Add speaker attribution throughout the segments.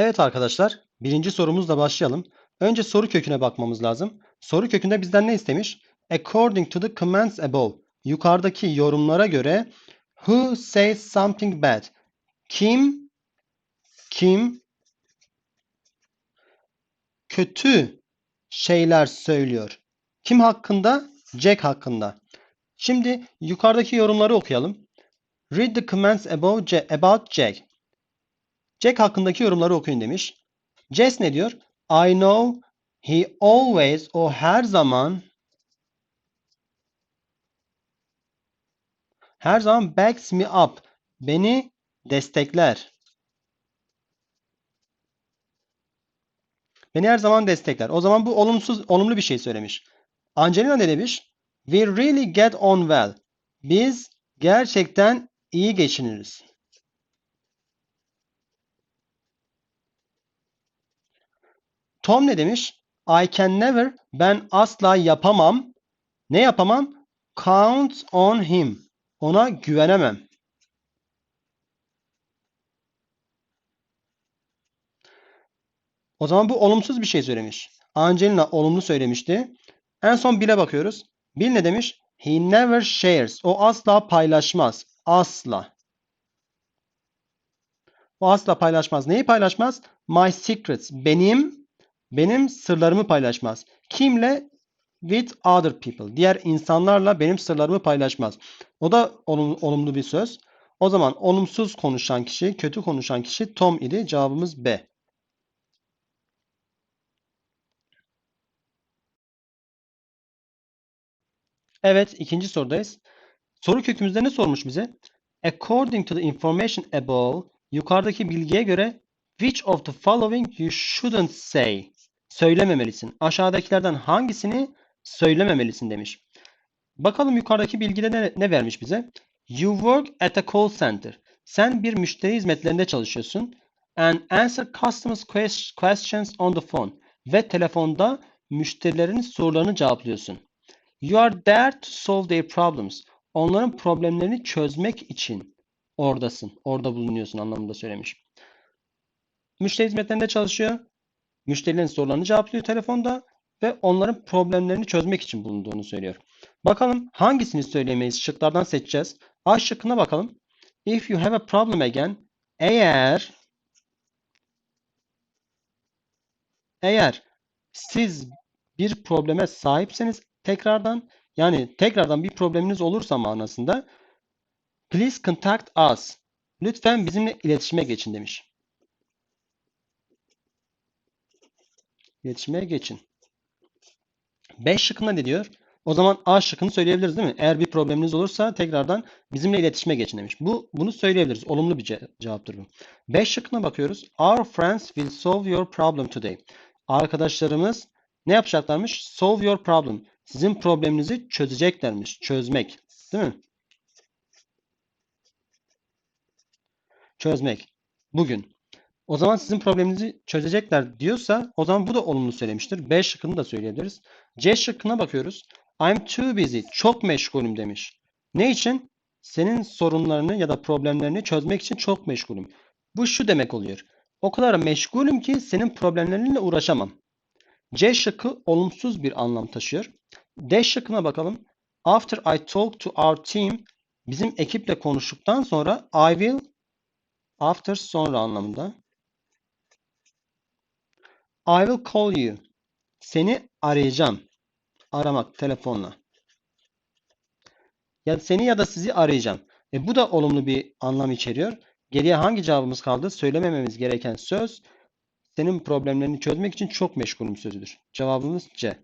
Speaker 1: Evet arkadaşlar, birinci sorumuzla başlayalım. Önce soru köküne bakmamız lazım. Soru kökünde bizden ne istemiş? According to the comments above. Yukarıdaki yorumlara göre who says something bad? Kim kim kötü şeyler söylüyor? Kim hakkında? Jack hakkında. Şimdi yukarıdaki yorumları okuyalım. Read the comments about Jack. Jack hakkındaki yorumları okuyun demiş. Jess ne diyor? I know he always o her zaman her zaman backs me up. Beni destekler. Beni her zaman destekler. O zaman bu olumsuz olumlu bir şey söylemiş. Angelina ne demiş? We really get on well. Biz gerçekten iyi geçiniriz. Tom ne demiş? I can never, ben asla yapamam. Ne yapamam? Count on him. Ona güvenemem. O zaman bu olumsuz bir şey söylemiş. Angelina olumlu söylemişti. En son Bill'e bakıyoruz. Bill ne demiş? He never shares. O asla paylaşmaz. Asla. O asla paylaşmaz. Neyi paylaşmaz? My secrets. Benim benim sırlarımı paylaşmaz. Kimle? With other people. Diğer insanlarla benim sırlarımı paylaşmaz. O da olum- olumlu bir söz. O zaman olumsuz konuşan kişi, kötü konuşan kişi Tom idi. Cevabımız B. Evet, ikinci sorudayız. Soru kökümüzde ne sormuş bize? According to the information above, yukarıdaki bilgiye göre which of the following you shouldn't say? Söylememelisin. Aşağıdakilerden hangisini söylememelisin demiş. Bakalım yukarıdaki bilgide ne, ne vermiş bize? You work at a call center. Sen bir müşteri hizmetlerinde çalışıyorsun. And answer customers ques- questions on the phone. Ve telefonda müşterilerin sorularını cevaplıyorsun. You are there to solve their problems. Onların problemlerini çözmek için oradasın. Orada bulunuyorsun anlamında söylemiş. Müşteri hizmetlerinde çalışıyor. Müşterilerin sorularını cevaplıyor telefonda ve onların problemlerini çözmek için bulunduğunu söylüyor. Bakalım hangisini söyleyemeyiz? Şıklardan seçeceğiz. A şıkkına bakalım. If you have a problem again, eğer eğer siz bir probleme sahipseniz tekrardan yani tekrardan bir probleminiz olursa manasında please contact us. Lütfen bizimle iletişime geçin demiş. İletişime geçin. B şıkkında ne diyor? O zaman A şıkkını söyleyebiliriz değil mi? Eğer bir probleminiz olursa tekrardan bizimle iletişime geçin demiş. Bu bunu söyleyebiliriz. Olumlu bir ce- cevaptır bu. B şıkkına bakıyoruz. Our friends will solve your problem today. Arkadaşlarımız ne yapacaklarmış? Solve your problem. Sizin probleminizi çözeceklermiş. Çözmek. Değil mi? Çözmek. Bugün. O zaman sizin probleminizi çözecekler diyorsa o zaman bu da olumlu söylemiştir. B şıkkını da söyleyebiliriz. C şıkkına bakıyoruz. I'm too busy. Çok meşgulüm demiş. Ne için? Senin sorunlarını ya da problemlerini çözmek için çok meşgulüm. Bu şu demek oluyor. O kadar meşgulüm ki senin problemlerinle uğraşamam. C şıkkı olumsuz bir anlam taşıyor. D şıkkına bakalım. After I talk to our team bizim ekiple konuştuktan sonra I will after sonra anlamında. I will call you. Seni arayacağım. Aramak telefonla. Ya seni ya da sizi arayacağım. E bu da olumlu bir anlam içeriyor. Geriye hangi cevabımız kaldı? Söylemememiz gereken söz senin problemlerini çözmek için çok meşgulüm sözüdür. Cevabımız C.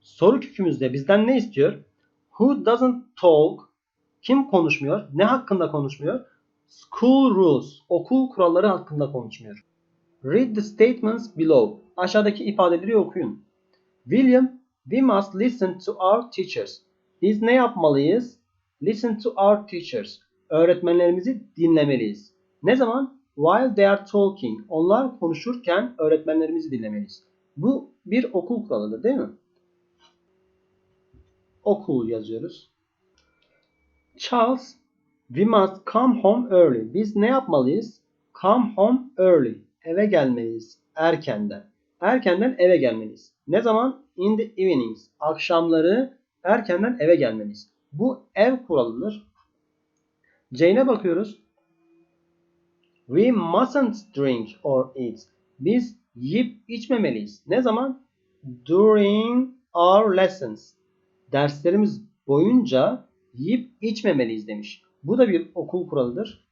Speaker 1: Soru kökümüzde bizden ne istiyor? Who doesn't talk? Kim konuşmuyor? Ne hakkında konuşmuyor? School rules. Okul kuralları hakkında konuşmuyor. Read the statements below. Aşağıdaki ifadeleri okuyun. William, we must listen to our teachers. Biz ne yapmalıyız? Listen to our teachers. Öğretmenlerimizi dinlemeliyiz. Ne zaman? While they are talking. Onlar konuşurken öğretmenlerimizi dinlemeliyiz. Bu bir okul kuralıdır değil mi? Okul yazıyoruz. Charles We must come home early. Biz ne yapmalıyız? Come home early. Eve gelmeliyiz. Erkenden. Erkenden eve gelmeliyiz. Ne zaman? In the evenings. Akşamları erkenden eve gelmeliyiz. Bu ev kuralıdır. Jane'e bakıyoruz. We mustn't drink or eat. Biz yiyip içmemeliyiz. Ne zaman? During our lessons. Derslerimiz boyunca yiyip içmemeliyiz demiş. Bu da bir okul kuralıdır.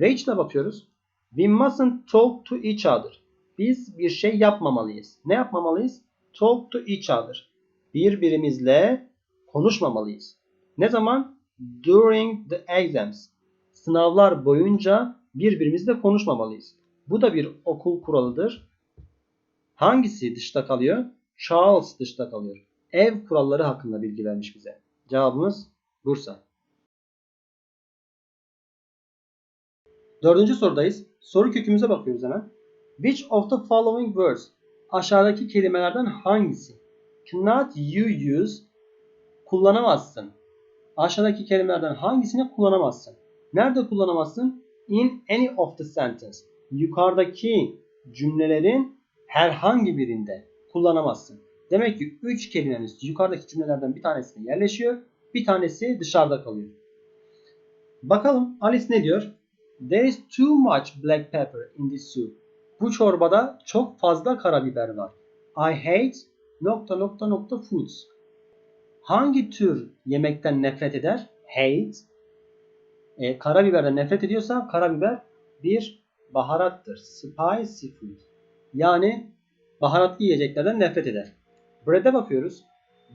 Speaker 1: Rachel'a bakıyoruz. We mustn't talk to each other. Biz bir şey yapmamalıyız. Ne yapmamalıyız? Talk to each other. Birbirimizle konuşmamalıyız. Ne zaman? During the exams. Sınavlar boyunca birbirimizle konuşmamalıyız. Bu da bir okul kuralıdır. Hangisi dışta kalıyor? Charles dışta kalıyor. Ev kuralları hakkında bilgi vermiş bize. Cevabımız Bursa. Dördüncü sorudayız. Soru kökümüze bakıyoruz hemen. Which of the following words? Aşağıdaki kelimelerden hangisi? Cannot you use? Kullanamazsın. Aşağıdaki kelimelerden hangisini kullanamazsın? Nerede kullanamazsın? In any of the sentence. Yukarıdaki cümlelerin herhangi birinde kullanamazsın. Demek ki 3 kelimemiz yukarıdaki cümlelerden bir tanesine yerleşiyor. Bir tanesi dışarıda kalıyor. Bakalım Alice ne diyor? There is too much black pepper in this soup. Bu çorbada çok fazla karabiber var. I hate nokta nokta nokta foods. Hangi tür yemekten nefret eder? Hate. E, karabiberden nefret ediyorsa karabiber bir baharattır. Spicy food. Yani baharatlı yiyeceklerden nefret eder. Bread'e bakıyoruz.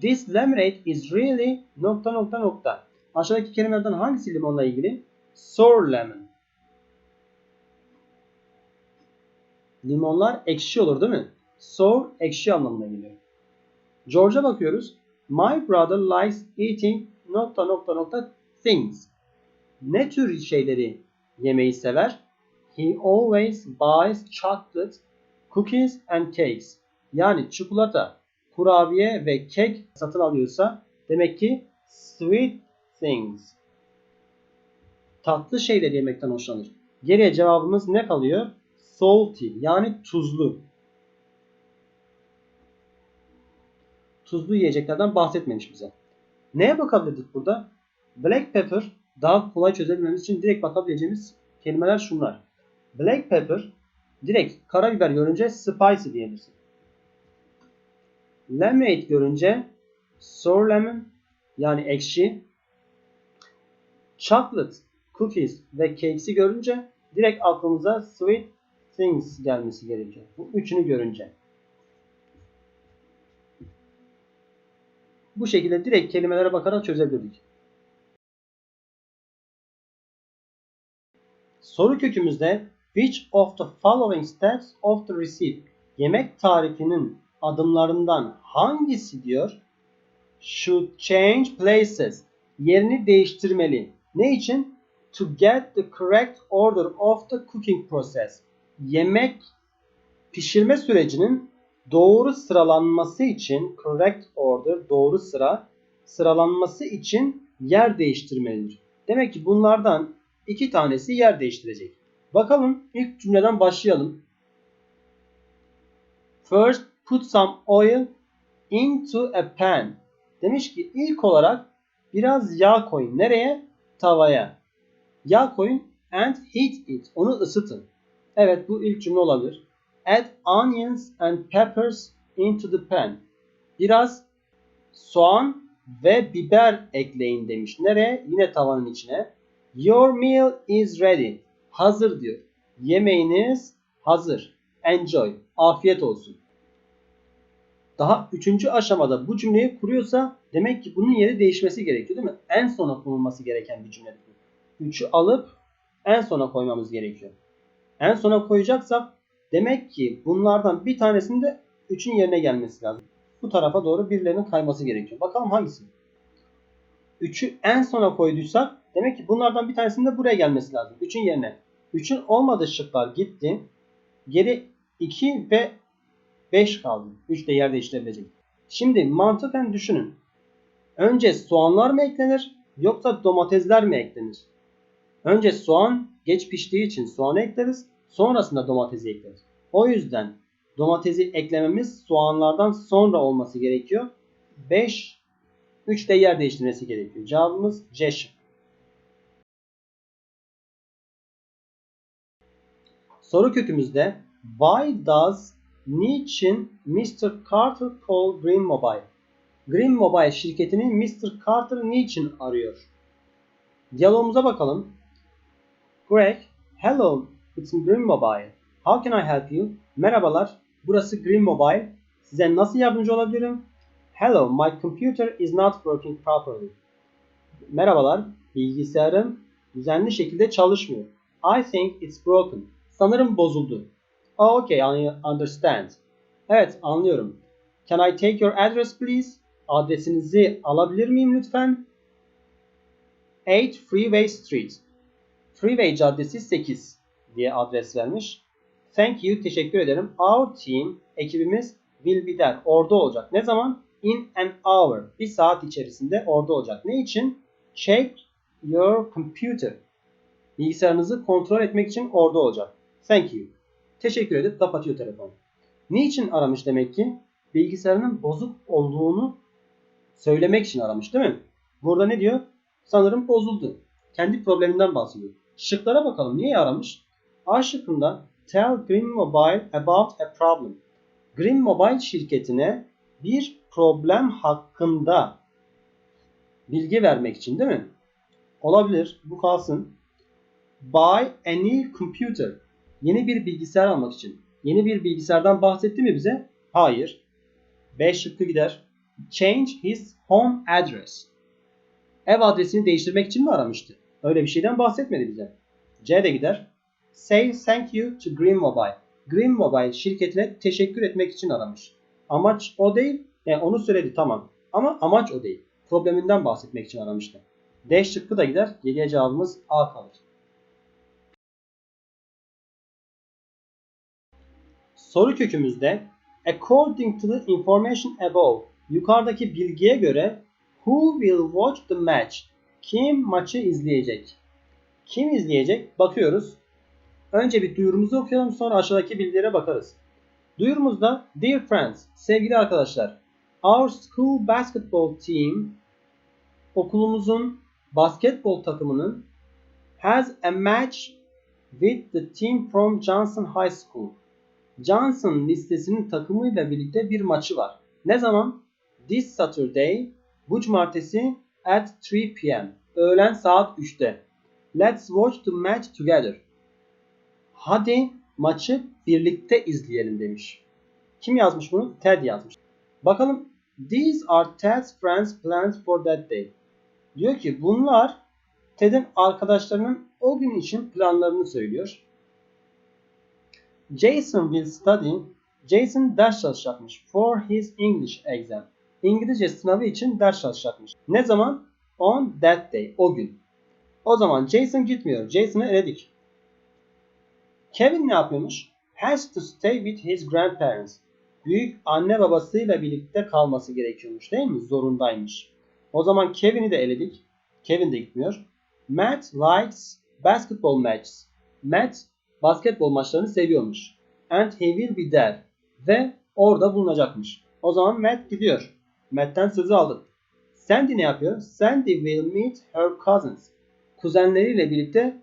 Speaker 1: This lemonade is really nokta nokta nokta. Aşağıdaki kelimelerden hangisi limonla ilgili? Sour lemon. Limonlar ekşi olur değil mi? Sour ekşi anlamına geliyor. George'a bakıyoruz. My brother likes eating nokta nokta nokta things. Ne tür şeyleri yemeyi sever? He always buys chocolate, cookies and cakes. Yani çikolata, kurabiye ve kek satın alıyorsa demek ki sweet things. Tatlı şeyleri yemekten hoşlanır. Geriye cevabımız ne kalıyor? Salty yani tuzlu. Tuzlu yiyeceklerden bahsetmemiş bize. Neye bakabilirdik burada? Black pepper daha kolay çözebilmemiz için direkt bakabileceğimiz kelimeler şunlar. Black pepper direkt karabiber görünce spicy diyebilirsin. Lemonade görünce sour lemon yani ekşi. Chocolate, cookies ve cakes'i görünce direkt aklımıza sweet things gelmesi gerekiyor. Bu üçünü görünce. Bu şekilde direkt kelimelere bakarak çözebilirdik. Soru kökümüzde which of the following steps of the receipt yemek tarifinin adımlarından hangisi diyor? Should change places. Yerini değiştirmeli. Ne için? To get the correct order of the cooking process. Yemek pişirme sürecinin doğru sıralanması için correct order doğru sıra sıralanması için yer değiştirmelidir. Demek ki bunlardan iki tanesi yer değiştirecek. Bakalım ilk cümleden başlayalım. First put some oil into a pan. Demiş ki ilk olarak biraz yağ koyun. Nereye? Tavaya. Yağ koyun and heat it. Onu ısıtın. Evet bu ilk cümle olabilir. Add onions and peppers into the pan. Biraz soğan ve biber ekleyin demiş. Nereye? Yine tavanın içine. Your meal is ready. Hazır diyor. Yemeğiniz hazır. Enjoy. Afiyet olsun. Daha üçüncü aşamada bu cümleyi kuruyorsa demek ki bunun yeri değişmesi gerekiyor değil mi? En sona konulması gereken bir cümle. Üçü alıp en sona koymamız gerekiyor. En sona koyacaksak demek ki bunlardan bir tanesinin de üçün yerine gelmesi lazım. Bu tarafa doğru birilerinin kayması gerekiyor. Bakalım hangisi? Üçü en sona koyduysak demek ki bunlardan bir tanesinin de buraya gelmesi lazım. Üçün yerine. Üçün olmadığı şıklar gitti. Geri 2 ve 5 kaldı. 3 de yer değiştirebilecek. Şimdi mantıken düşünün. Önce soğanlar mı eklenir yoksa domatesler mi eklenir? Önce soğan geç piştiği için soğanı ekleriz. Sonrasında domatesi ekleriz. O yüzden domatesi eklememiz soğanlardan sonra olması gerekiyor. 5 3 de yer değiştirmesi gerekiyor. Cevabımız C. Soru kökümüzde Why does niçin Mr. Carter call Green Mobile? Green Mobile şirketini Mr. Carter niçin arıyor? Diyalogumuza bakalım. Greg, hello, it's Green Mobile. How can I help you? Merhabalar, burası Green Mobile. Size nasıl yardımcı olabilirim? Hello, my computer is not working properly. Merhabalar, bilgisayarım düzenli şekilde çalışmıyor. I think it's broken. Sanırım bozuldu. Oh, okay, I understand. Evet, anlıyorum. Can I take your address please? Adresinizi alabilir miyim lütfen? 8 Freeway Street. Freeway Caddesi 8 diye adres vermiş. Thank you, teşekkür ederim. Our team, ekibimiz will be there. Orada olacak. Ne zaman? In an hour. Bir saat içerisinde orada olacak. Ne için? Check your computer. Bilgisayarınızı kontrol etmek için orada olacak. Thank you. Teşekkür edip kapatıyor telefonu. Niçin aramış demek ki? Bilgisayarının bozuk olduğunu söylemek için aramış değil mi? Burada ne diyor? Sanırım bozuldu. Kendi probleminden bahsediyor. Şıklara bakalım. Niye aramış? A şıkkında Tell Green Mobile about a problem. Green Mobile şirketine bir problem hakkında bilgi vermek için değil mi? Olabilir. Bu kalsın. Buy a new computer. Yeni bir bilgisayar almak için. Yeni bir bilgisayardan bahsetti mi bize? Hayır. B şıkkı gider. Change his home address. Ev adresini değiştirmek için mi aramıştı? Öyle bir şeyden bahsetmedi bize. C de gider. Say thank you to Green Mobile. Green Mobile şirketine teşekkür etmek için aramış. Amaç o değil. Yani onu söyledi tamam. Ama amaç o değil. Probleminden bahsetmek için aramıştı. D şıkkı da gider. Geriye cevabımız A kalır. Soru kökümüzde according to the information above yukarıdaki bilgiye göre who will watch the match kim maçı izleyecek? Kim izleyecek? Bakıyoruz. Önce bir duyurumuzu okuyalım sonra aşağıdaki bilgilere bakarız. Duyurumuzda Dear friends, sevgili arkadaşlar. Our school basketball team okulumuzun basketbol takımının has a match with the team from Johnson High School. Johnson listesinin takımıyla birlikte bir maçı var. Ne zaman? This Saturday, bu cumartesi at 3 p.m. Öğlen saat 3'te. Let's watch the match together. Hadi maçı birlikte izleyelim demiş. Kim yazmış bunu? Ted yazmış. Bakalım. These are Ted's friends plans for that day. Diyor ki bunlar Ted'in arkadaşlarının o gün için planlarını söylüyor. Jason will study. Jason ders çalışacakmış for his English exam. İngilizce sınavı için ders çalışacakmış. Ne zaman? On that day. O gün. O zaman Jason gitmiyor. Jason'ı eledik. Kevin ne yapıyormuş? Has to stay with his grandparents. Büyük anne babasıyla birlikte kalması gerekiyormuş değil mi? Zorundaymış. O zaman Kevin'i de eledik. Kevin de gitmiyor. Matt likes basketball matches. Matt basketbol maçlarını seviyormuş. And he will be there. Ve orada bulunacakmış. O zaman Matt gidiyor. Matt'ten sözü aldık. Sandy ne yapıyor? Sandy will meet her cousins. Kuzenleriyle birlikte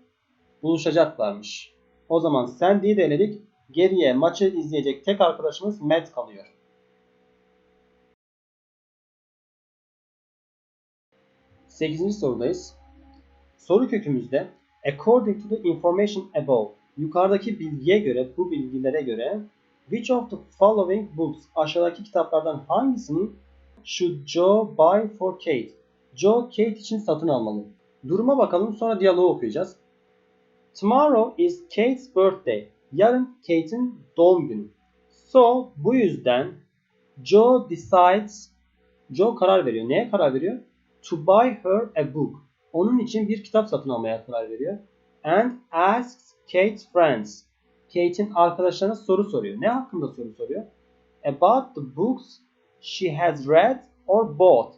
Speaker 1: buluşacaklarmış. O zaman Sandy'yi de eledik. Geriye maçı izleyecek tek arkadaşımız Matt kalıyor. Sekizinci sorudayız. Soru kökümüzde according to the information above yukarıdaki bilgiye göre bu bilgilere göre which of the following books aşağıdaki kitaplardan hangisini should Joe buy for Kate? Joe Kate için satın almalı. Duruma bakalım sonra diyaloğu okuyacağız. Tomorrow is Kate's birthday. Yarın Kate'in doğum günü. So bu yüzden Joe decides Joe karar veriyor. Neye karar veriyor? To buy her a book. Onun için bir kitap satın almaya karar veriyor. And asks Kate's friends. Kate'in arkadaşlarına soru soruyor. Ne hakkında soru soruyor? About the books she has read or bought.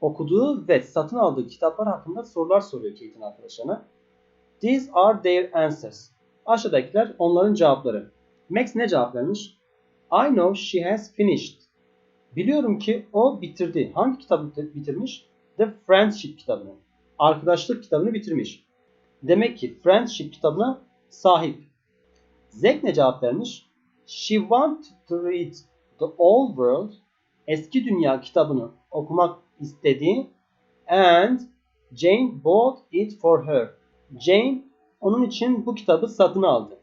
Speaker 1: okuduğu ve satın aldığı kitaplar hakkında sorular soruyor Kate'in arkadaşlarına. These are their answers. Aşağıdakiler onların cevapları. Max ne cevap vermiş? I know she has finished. Biliyorum ki o bitirdi. Hangi kitabı bitirmiş? The Friendship kitabını. Arkadaşlık kitabını bitirmiş. Demek ki Friendship kitabına sahip. Zack ne cevap vermiş? She wanted to read the old world. Eski Dünya kitabını okumak istedi. And Jane bought it for her. Jane onun için bu kitabı satın aldı.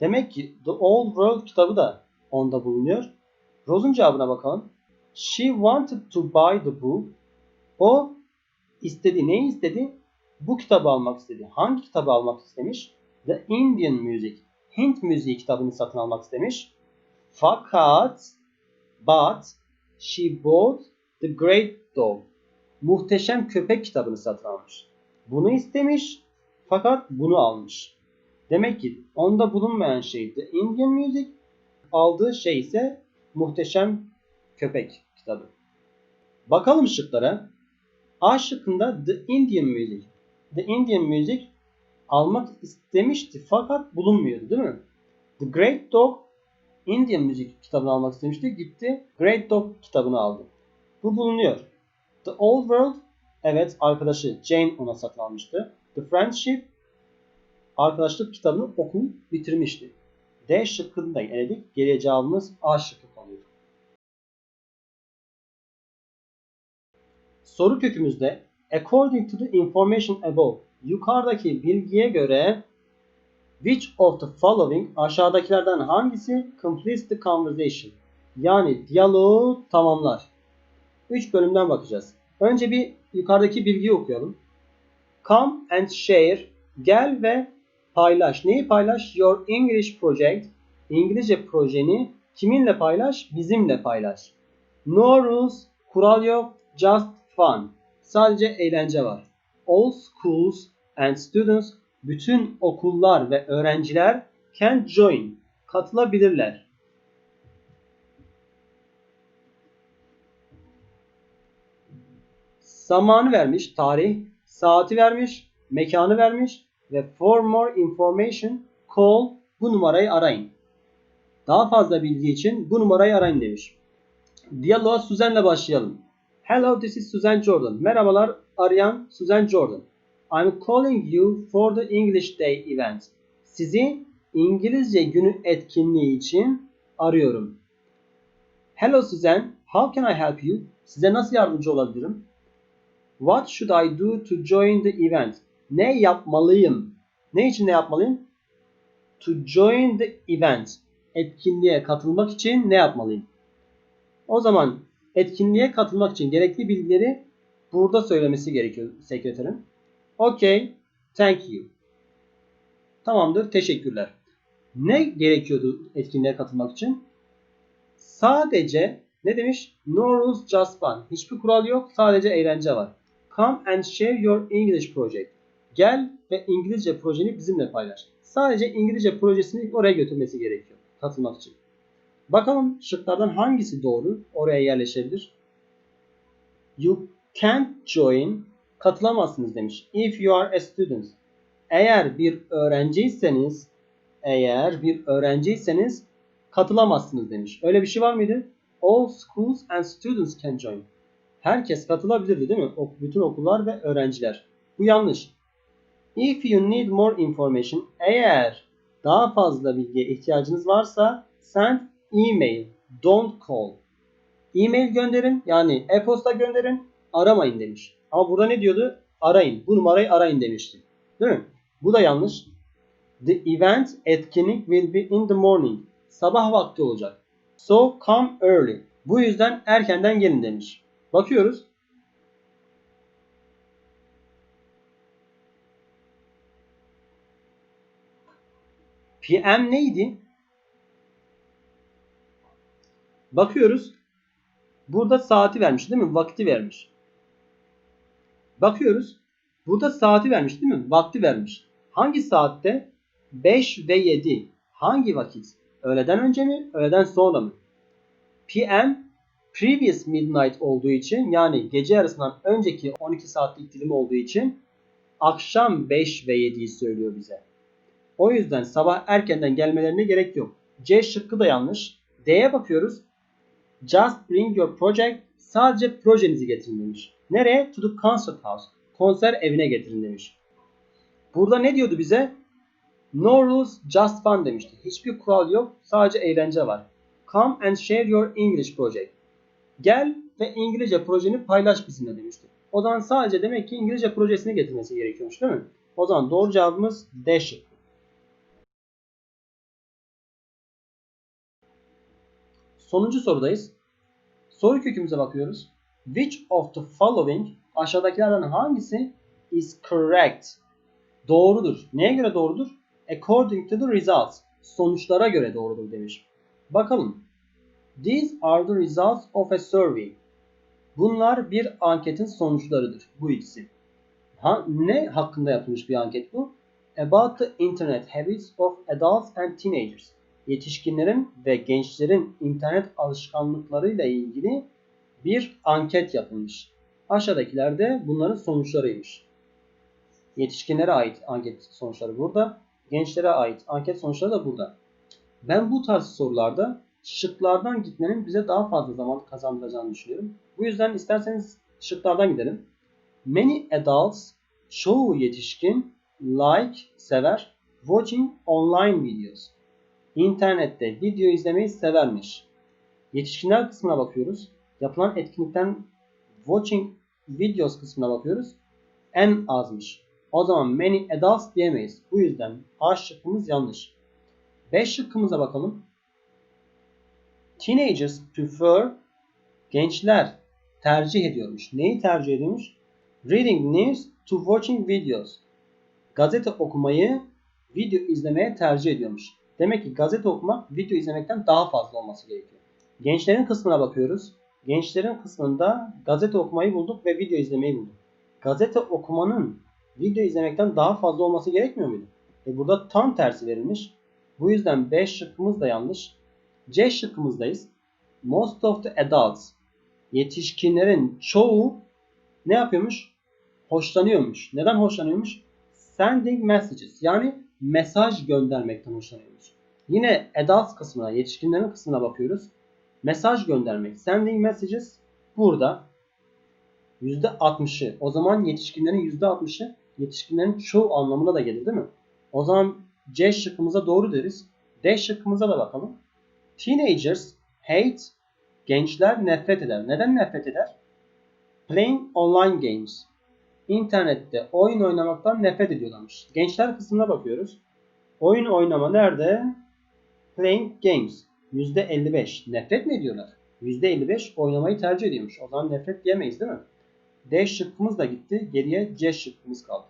Speaker 1: Demek ki The Old World kitabı da onda bulunuyor. Rose'un cevabına bakalım. She wanted to buy the book. O istedi. Neyi istedi? Bu kitabı almak istedi. Hangi kitabı almak istemiş? The Indian Music. Hint müziği kitabını satın almak istemiş. Fakat but she bought the Great Dog. Muhteşem Köpek kitabını satın almış. Bunu istemiş fakat bunu almış. Demek ki onda bulunmayan şey The Indian Music, aldığı şey ise Muhteşem Köpek kitabı. Bakalım şıklara. A şıkkında The Indian Music. The Indian Music almak istemişti fakat bulunmuyordu değil mi? The Great Dog Indian Music kitabını almak istemişti. Gitti Great Dog kitabını aldı. Bu bulunuyor. The Old World evet arkadaşı Jane ona satın. The Friendship arkadaşlık kitabını okul bitirmişti. D şıkkını da eledik. Geriye cevabımız A şıkkı kalıyor. Soru kökümüzde according to the information above yukarıdaki bilgiye göre which of the following aşağıdakilerden hangisi completes the conversation yani diyaloğu tamamlar. 3 bölümden bakacağız. Önce bir yukarıdaki bilgiyi okuyalım. Come and share gel ve paylaş. Neyi paylaş? Your English project. İngilizce projeni kiminle paylaş? Bizimle paylaş. No rules, kural yok, just fun. Sadece eğlence var. All schools and students, bütün okullar ve öğrenciler can join, katılabilirler. Zamanı vermiş, tarih, saati vermiş, mekanı vermiş ve for more information call bu numarayı arayın. Daha fazla bilgi için bu numarayı arayın demiş. Diyaloğa Suzan'la başlayalım. Hello, this is Suzanne Jordan. Merhabalar, arayan Suzanne Jordan. I'm calling you for the English Day event. Sizi İngilizce günü etkinliği için arıyorum. Hello Suzanne, how can I help you? Size nasıl yardımcı olabilirim? What should I do to join the event? Ne yapmalıyım? Ne için ne yapmalıyım? To join the event. Etkinliğe katılmak için ne yapmalıyım? O zaman etkinliğe katılmak için gerekli bilgileri burada söylemesi gerekiyor sekreterin. Okay, thank you. Tamamdır, teşekkürler. Ne gerekiyordu etkinliğe katılmak için? Sadece ne demiş? No rules, just fun. Hiçbir kural yok, sadece eğlence var. Come and share your English project. Gel ve İngilizce projeni bizimle paylaş. Sadece İngilizce projesini oraya götürmesi gerekiyor katılmak için. Bakalım şıklardan hangisi doğru oraya yerleşebilir? You can't join katılamazsınız demiş. If you are a student. Eğer bir öğrenciyseniz eğer bir öğrenciyseniz katılamazsınız demiş. Öyle bir şey var mıydı? All schools and students can join. Herkes katılabilirdi değil mi? Bütün okullar ve öğrenciler. Bu yanlış. If you need more information, eğer daha fazla bilgiye ihtiyacınız varsa send email, don't call. E-mail gönderin yani e-posta gönderin, aramayın demiş. Ama burada ne diyordu? Arayın. Bu numarayı arayın demişti. Değil mi? Bu da yanlış. The event etkinlik will be in the morning. Sabah vakti olacak. So come early. Bu yüzden erkenden gelin demiş. Bakıyoruz. PM neydi? Bakıyoruz. Burada saati vermiş değil mi? Vakti vermiş. Bakıyoruz. Burada saati vermiş değil mi? Vakti vermiş. Hangi saatte? 5 ve 7. Hangi vakit? Öğleden önce mi? Öğleden sonra mı? PM previous midnight olduğu için yani gece yarısından önceki 12 saatlik dilim olduğu için akşam 5 ve 7'yi söylüyor bize. O yüzden sabah erkenden gelmelerine gerek yok. C şıkkı da yanlış. D'ye bakıyoruz. Just bring your project. Sadece projenizi getirin demiş. Nereye? To the concert house. Konser evine getirin demiş. Burada ne diyordu bize? No rules, just fun demişti. Hiçbir kural yok, sadece eğlence var. Come and share your English project. Gel ve İngilizce projeni paylaş bizimle demişti. O zaman sadece demek ki İngilizce projesini getirmesi gerekiyormuş değil mi? O zaman doğru cevabımız D şıkkı. Sonuncu sorudayız. Soru kökümüze bakıyoruz. Which of the following aşağıdakilerden hangisi is correct? Doğrudur. Neye göre doğrudur? According to the results. Sonuçlara göre doğrudur demiş. Bakalım. These are the results of a survey. Bunlar bir anketin sonuçlarıdır. Bu ikisi. Ha, ne hakkında yapılmış bir anket bu? About the internet habits of adults and teenagers. Yetişkinlerin ve gençlerin internet alışkanlıklarıyla ilgili bir anket yapılmış. Aşağıdakiler de bunların sonuçlarıymış. Yetişkinlere ait anket sonuçları burada. Gençlere ait anket sonuçları da burada. Ben bu tarz sorularda şıklardan gitmenin bize daha fazla zaman kazandıracağını düşünüyorum. Bu yüzden isterseniz şıklardan gidelim. Many adults, çoğu yetişkin, like, sever, watching online videos. İnternette video izlemeyi severmiş. Yetişkinler kısmına bakıyoruz. Yapılan etkinlikten watching videos kısmına bakıyoruz. En azmış. O zaman many adults diyemeyiz. Bu yüzden A şıkkımız yanlış. B şıkkımıza bakalım. Teenagers prefer gençler tercih ediyormuş. Neyi tercih ediyormuş? Reading news to watching videos. Gazete okumayı video izlemeye tercih ediyormuş. Demek ki gazete okumak video izlemekten daha fazla olması gerekiyor. Gençlerin kısmına bakıyoruz. Gençlerin kısmında gazete okumayı bulduk ve video izlemeyi bulduk. Gazete okumanın video izlemekten daha fazla olması gerekmiyor muydu? E burada tam tersi verilmiş. Bu yüzden B şıkkımız da yanlış. C şıkkımızdayız. Most of the adults yetişkinlerin çoğu ne yapıyormuş? Hoşlanıyormuş. Neden hoşlanıyormuş? Sending messages yani mesaj göndermekten hoşlanıyormuş. Yine adults kısmına, yetişkinlerin kısmına bakıyoruz. Mesaj göndermek. Sending messages burada %60'ı. O zaman yetişkinlerin %60'ı yetişkinlerin çoğu anlamına da gelir değil mi? O zaman C şıkkımıza doğru deriz. D şıkkımıza da bakalım. Teenagers hate gençler nefret eder. Neden nefret eder? Playing online games. İnternette oyun oynamaktan nefret ediyorlarmış. Gençler kısmına bakıyoruz. Oyun oynama nerede? Playing games. %55. Nefret mi ediyorlar? %55 oynamayı tercih ediyormuş. O zaman nefret diyemeyiz değil mi? D şıkkımız da gitti. Geriye C şıkkımız kaldı.